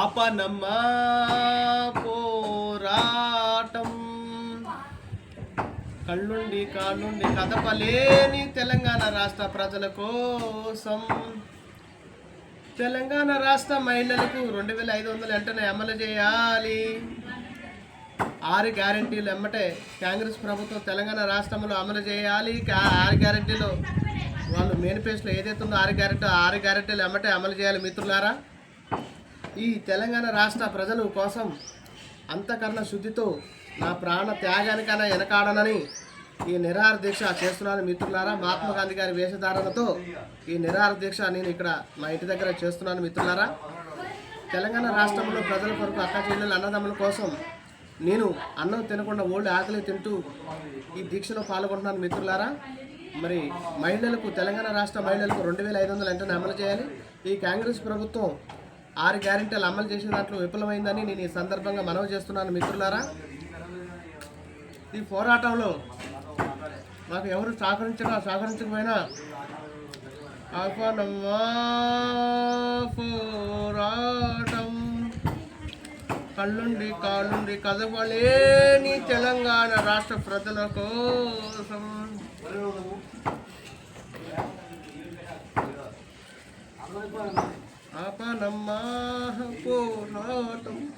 ఆపనమ్మా పోరాటం. కళ్ళుండి కాళ్ళుండి కదపలేని తెలంగాణ రాష్ట్ర ప్రజల కోసం. తెలంగాణ రాష్ట్ర మహిళలకు రెండు వేల ఐదు వందలు వెంటనే అమలు చేయాలి. ఆరు గ్యారంటీలు ఎమ్మటే కాంగ్రెస్ ప్రభుత్వం తెలంగాణ రాష్ట్రంలో అమలు చేయాలి. ఆరు గ్యారంటీలు వాళ్ళు మేనిఫెస్టోలో ఏదైతే ఉందో ఆరు గ్యారెంటీ ఆరు గ్యారెంటీలు ఎమ్మటే అమలు చేయాలి మిత్రులారా. ఈ తెలంగాణ రాష్ట్ర ప్రజల కోసం అంతకన్నా శుద్ధితో నా ప్రాణ త్యాగానికైనా వెనకాడనని ఈ నిరహార దీక్ష చేస్తున్నాను మిత్రులారా. మహాత్మా గాంధీ గారి వేషధారణతో ఈ నిరహార దీక్ష నేను ఇక్కడ మా ఇంటి దగ్గర చేస్తున్నాను మిత్రులారా. తెలంగాణ రాష్ట్రంలో ప్రజల కొరకు అక్క చెల్లెలు అన్నదమ్ముల కోసం నేను అన్నం తినకుండా ఓల్డ్ ఆకలి తింటూ ఈ దీక్షలో పాల్గొంటున్నాను మిత్రులారా. మరి మహిళలకు తెలంగాణ రాష్ట్ర మహిళలకు రెండు వేల ఐదు వందలు వెంటనే అమలు చేయాలి. ఈ కాంగ్రెస్ ప్రభుత్వం ఆరు గ్యారెంటీలు అమలు చేసిన దాంట్లో విఫలమైందని నేను ఈ సందర్భంగా మనవి చేస్తున్నాను మిత్రులారా. ఈ పోరాటంలో మాకు ఎవరు సహకరించినా సహకరించకపోయినా అపనమ్మా పోరాటం కళ్ళుండి కాళ్ళుండి కదవలేని తెలంగాణ రాష్ట్ర ప్రజల కోసం. ఆపనమ్మా పోరాటం.